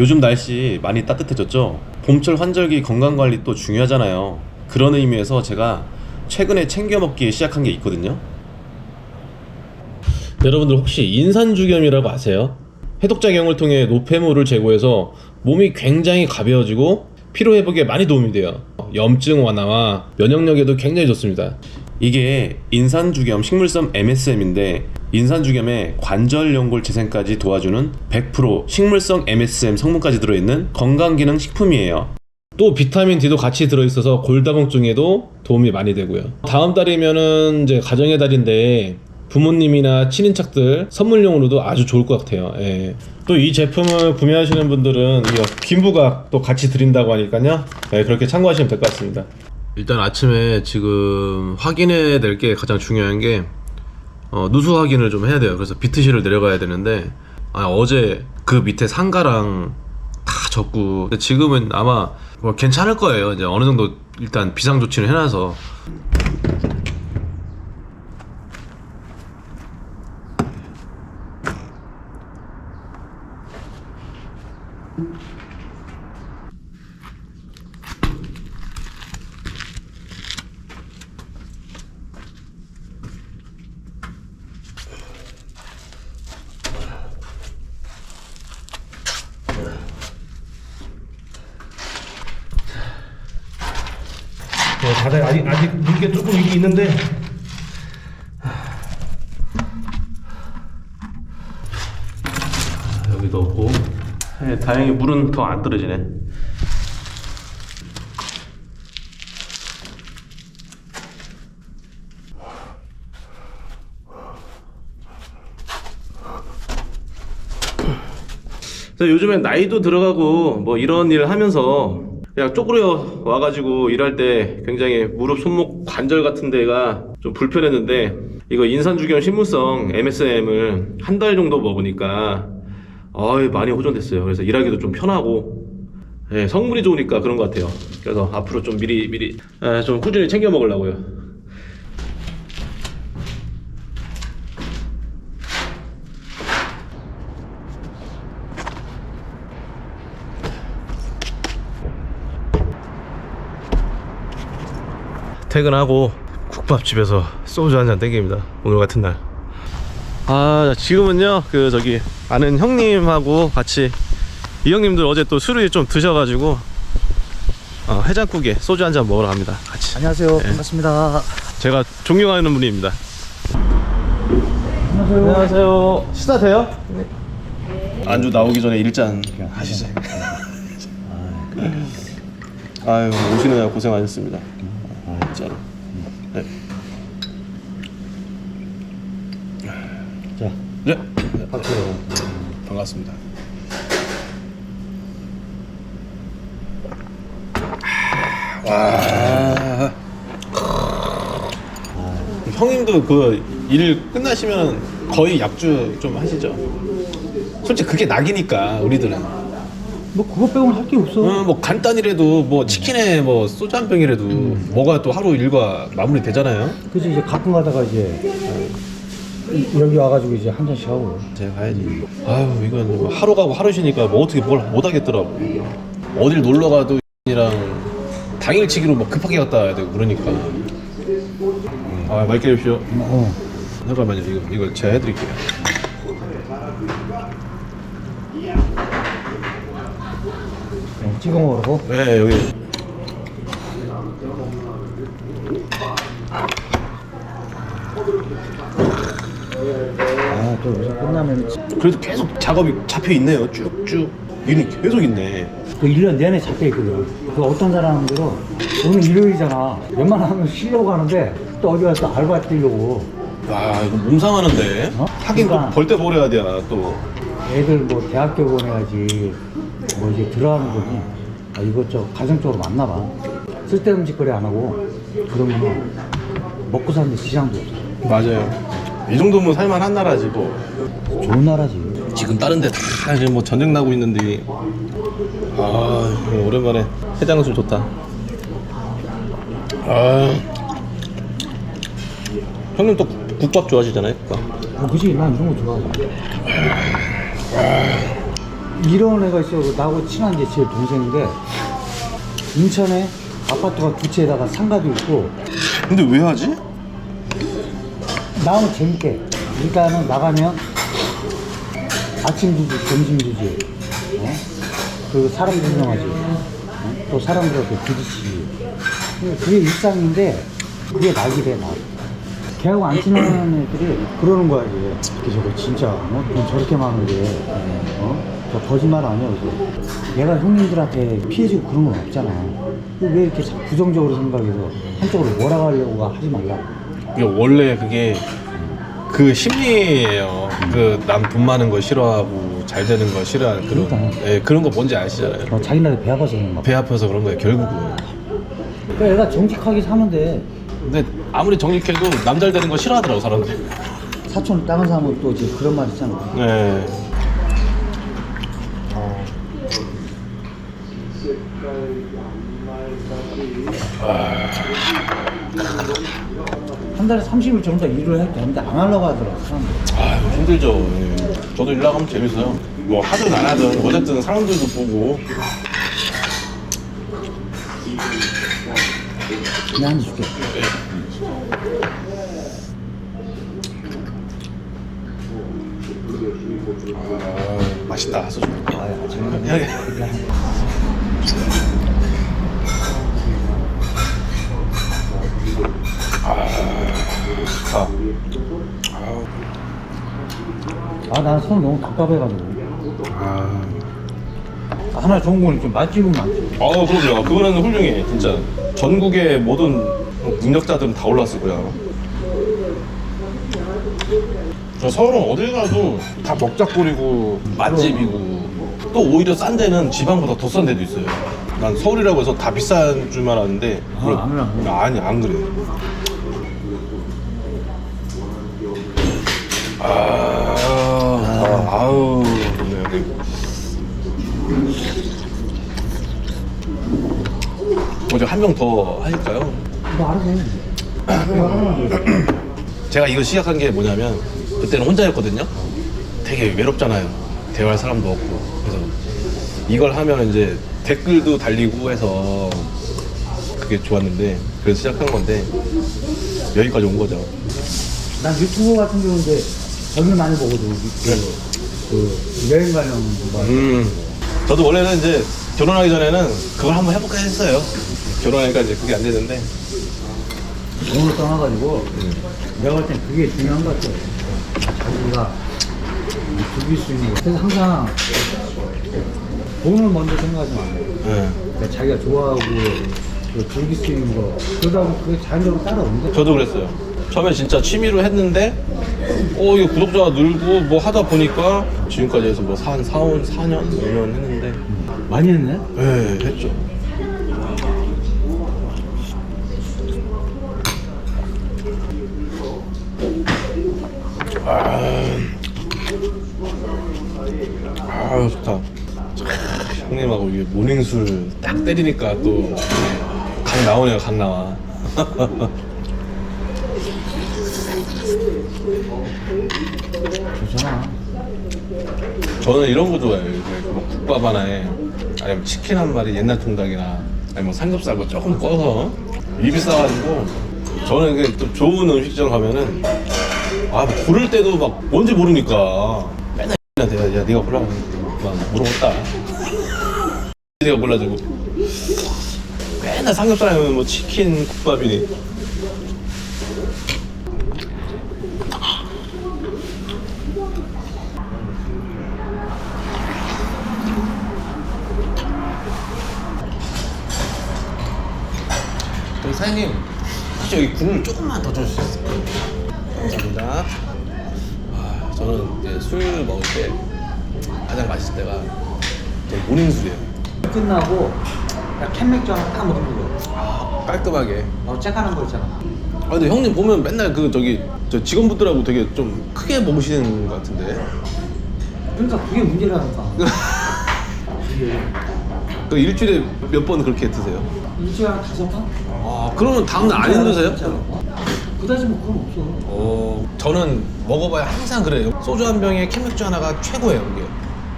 요즘 날씨 많이 따뜻해졌죠? 봄철 환절기 건강관리 또 중요하잖아요. 그런 의미에서 제가 최근에 챙겨 먹기 시작한 게 있거든요. 여러분들 혹시 인산주겸이라고 아세요? 해독작용을 통해 노폐물을 제거해서 몸이 굉장히 가벼워지고 피로 회복에 많이 도움이 돼요. 염증 완화와 면역력에도 굉장히 좋습니다. 이게 인산주겸 식물성 MSM인데 인산주겸에 관절 연골 재생까지 도와주는 100% 식물성 MSM 성분까지 들어있는 건강기능 식품이에요. 또 비타민 D도 같이 들어있어서 골다공증에도 도움이 많이 되고요. 다음 달이면은 이제 가정의 달인데 부모님이나 친인척들 선물용으로도 아주 좋을 것 같아요. 예. 또이 제품을 구매하시는 분들은 이 김부각 또 같이 드린다고 하니까요. 예, 그렇게 참고하시면 될 것 같습니다. 일단 아침에 지금 확인해야 될 게 가장 중요한 게 어, 누수 확인을 좀 해야 돼요. 그래서 비트실을 내려가야 되는데 아, 어제 그 밑에 상가랑 다 근데 지금은 아마 뭐 괜찮을 거예요. 이제 어느 정도 일단 비상 조치를 해놔서 네, 다들 아직 아직 물게 조금 이게 있는데. 여기 넣고. 네, 다행히 물은 더 안 떨어지네. 요즘엔 나이도 들어가고 뭐 이런 일을 하면서 그냥 쪼그려 와가지고 일할 때 굉장히 무릎, 손목, 관절 같은 데가 좀 불편했는데 이거 인산주겸 식물성 MSM을 한 달 정도 먹으니까 아유 많이 호전됐어요. 그래서 일하기도 좀 편하고 예, 성분이 좋으니까 그런 것 같아요. 그래서 앞으로 좀 미리 미리 예, 좀 꾸준히 챙겨 먹으려고요. 퇴근하고 국밥집에서 소주 한 잔 땡깁니다. 오늘 같은 날. 아 지금은요 그 저기 아는 형님하고 같이 이 형님들 어제 또 술을 좀 드셔가지고 어, 해장국에 소주 한 잔 먹으러 갑니다. 같이. 안녕하세요. 반갑습니다. 제가 존경하는 분입니다. 안녕하세요. 식사 돼요? 안주 나오기 전에 일잔 하시죠. 아유 오시느라 고생 하셨습니다. 아, 진짜로. 네. 자, 네. 반갑습니다. 와. 형님도 그 일 끝나시면 거의 약주 좀 하시죠. 솔직히 그게 낙이니까 우리들은. 뭐 그거 빼고는 할 게 없어. 어, 뭐 간단이라도 뭐 치킨에 뭐 소주 한 병이라도 뭐가 또 하루 일과 마무리 되잖아요. 그지 이제 가끔 가다가 이제 여기 와가지고 이제 한 잔씩 하고. 제가 가야지. 아유 이건 뭐 하루 가고 하루 쉬니까 뭐 어떻게 뭘 못 하겠더라고. 어딜 놀러 가도 이랑 당일치기로 뭐 급하게 갔다 와야 되고 그러니까. 아 맛있게 드십시오. 어. 잠깐만요 이거 이거 제가 해드릴게요. 찍어 먹으라고. 네 여기 아, 또 여기서 끝나면 그래도 계속 작업이 잡혀 있네요. 쭉쭉 일이 계속 있네. 그 1년 내내 잡혀 있거든. 그 어떤 사람들은 오늘 일요일이잖아. 웬만하면 쉬려고 하는데 또 어디 가서 또 알바 뛰려고. 와 이거 몸 상하는데. 어? 하긴 그러니까. 벌떼 보내야 되나 또. 애들 뭐 대학교 보내야지 뭐 이제 들어가는 거니 아, 이것저것 가정적으로 맞나 봐. 쓸데없는 짓거리 안 하고 그러면 먹고 사는 데 지장도 없어. 맞아요. 이 정도면 살만한 나라지 뭐. 좋은 나라지. 지금 다른 데다 이제 뭐 전쟁 나고 있는데 아 이거 오랜만에 해장술 좋다 아 형님 또 국- 국밥 좋아하시잖아요 국밥 어, 그지? 난 이런 거 좋아하고. 이런 애가 있어. 나하고 친한 게 제 동생인데 인천에 아파트가 두 채에다가 상가도 있고 근데 왜 하지? 나오면 재밌게. 일단은 나가면 아침 두지, 점심 두지. 어? 그리고 사람 구경하지. 어? 또 사람들한테 부딪히지. 그게 일상인데 그게 낙이래 낙. 걔하고 안 친한 애들이 그러는 거야 이게. 이게 저거 진짜 어? 돈 저렇게 많은데 어? 저 거짓말 아니야 그래서 얘가 형님들한테 피해주고 그런 건 없잖아. 왜 이렇게 자꾸 부정적으로 생각해서 한쪽으로 몰아가려고 하지 말라고. 이게 원래 그게 그 심리예요. 그 남 돈 많은 거 싫어하고 잘 되는 거 싫어하는 그런 그러니까. 예, 그런 거 뭔지 아시잖아요. 어, 자기네들 배 아파서 그런 거. 배 아파서 그런 거예요. 결국은. 그러니까 얘가 정직하게 사는데 근데 아무리 정직해도 남잘 되는 거 싫어하더라고 사람들. 사촌 다른 사람은 또 이제 그런 말 있잖아. 네. 한 달에 30일 정도 일을 해도 되는데 안 하려고 하더라고 사람들. 아 힘들죠. 예. 저도 일 나가면 재밌어요. 뭐 하든 안 하든 어쨌든 사람들도 보고. 그냥 한입 줄게. 아, 맛있다 소주. 아, 정말. 야, 아, 아, 난 손 너무 답답해가지고. 아. 하나 좋은 건 이렇게 맛집은 많지. 어, 그럼요. 그거는 훌륭해, 진짜. 전국의 모든 능력자들은 다 올랐을 거야. 저 서울은 어딜 가도 다 먹자거리고 맛집이고 또 오히려 싼 데는 지방보다 더 싼 데도 있어요. 난 서울이라고 해서 다 비싼 줄만 알았는데 아, 안 그래. 아니 안 그래. 아, 아, 아우, 네. 어제 한 명 더 하실까요? 뭐. 제가 이거 시작한 게 뭐냐면 그때는 혼자였거든요. 되게 외롭잖아요. 대화할 사람도 없고 그래서 이걸 하면 이제 댓글도 달리고 해서 그게 좋았는데 그래서 시작한 건데 여기까지 온 거죠. 난 유튜브 같은 경우인데 저를 많이 보거든. 그, 그 여행 관련 뭐. 음, 저도 원래는 이제 결혼하기 전에는 그걸 한번 해볼까 했어요. 결혼하니까 이제 그게 안 되는데 돈을 떠나가지고 내가 볼 땐 그게 중요한 것 같아. 자기가 즐길 수 있는 거. 그래서 항상 돈을 먼저 생각하지 말고 예. 그러니까 자기가 좋아하고 그 즐길 수 있는 거 그러다 보면 그게 자연적으로 따라오는데 저도 그랬어요. 처음에 진짜 취미로 했는데, 어, 이거 구독자가 늘고 뭐 하다 보니까 지금까지 해서 뭐한 4, 4년, 5년 했는데, 많이 했네. 네, 했죠. 아, 아 좋다. 참, 형님하고 이게 모닝술 딱 때리니까 또각 나오네요, 각 나와. 좋잖아. 저는 이런 거 좋아해요. 뭐 국밥 하나에 아니면 치킨 한 마리 옛날 통닭이나 아니면 뭐 삼겹살 뭐 조금 꺼서 입이 싸가지고 저는 이게 또 좋은 음식점 가면은 아뭐 고를 때도 막 뭔지 모르니까 맨날 야, 야 네가 골라 막 물어봤다. 네가 골라주고 맨날 삼겹살 아니면 뭐 치킨 국밥이니 사장님 혹시 여기 굴을 조금만 더 주실 수 있을까요? 감사합니다 아, 저는 이제 술 먹을 때 가장 맛있을 때가 저 모닝술이에요 끝나고 야, 캔맥주 하나 딱 먹는 거. 아 깔끔하게 어, 째까는 거 있잖아. 아 근데 형님 보면 맨날 그 저기 저 직원분들하고 되게 좀 크게 먹으시는 것 같은데 그러니까 그게 문제라니까. 그 일주일에 몇 번 그렇게 드세요? 일주일에 한 다섯 번? 아 그러면 다음날 안 힘드세요? 그다지 뭐 그건 없어. 어, 저는 먹어봐야 항상 그래요. 소주 한 병에 캔맥주 하나가 최고예요, 그게.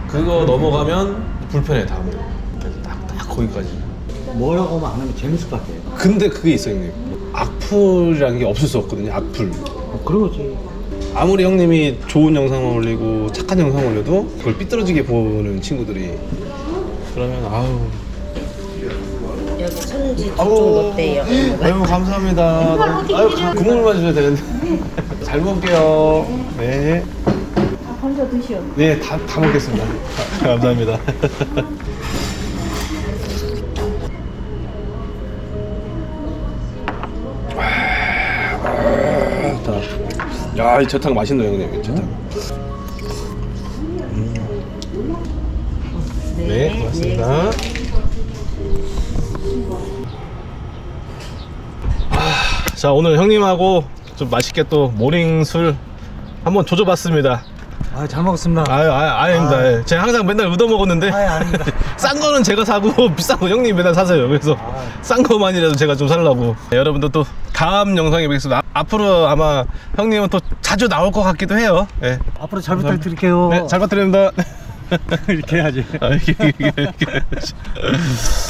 그거 넘어가면 불편해 다음 그래서 딱, 딱 거기까지 뭐라고 하면 안 하면 재밌을 것 같아요. 근데 그게 있어요 형님 악플이라는 게 없을 수 없거든요 악플 어, 그러지. 아무리 형님이 좋은 영상을 올리고 착한 영상을 올려도 그걸 삐뚤어지게 보는 친구들이 그러면 아우 여기 아우 좀 어때요? 아유 감사합니다 너무- 아유 가- 국물만 주셔야 되는데 잘 먹을게요 네 혼자 드시오. 네, 다, 다 먹겠습니다. 감사합니다. 아, 야, 이 저탕 맛있네요, 형님. 이 저탕. 네, 고맙습니다. 아, 자, 오늘 형님하고 좀 맛있게 또 모닝 술 한번 조져봤습니다. 아, 잘 먹었습니다. 아유, 아유, 아닙니다. 아. 예. 제가 항상 맨날 얻어 먹었는데. 아유, 아닙니다. 싼 거는 제가 사고 비싼 거 형님 맨날 사세요. 그래서 아. 싼 거만이라도 제가 좀 살라고. 네, 여러분들 또 다음 영상에 뵙겠습니다. 아- 앞으로 아마 형님은 또 자주 나올 것 같기도 해요. 예. 앞으로 잘 부탁드릴게요. 네, 잘 부탁드립니다. 이렇게 해야지. 아, 이렇게, 이렇게, 이렇게.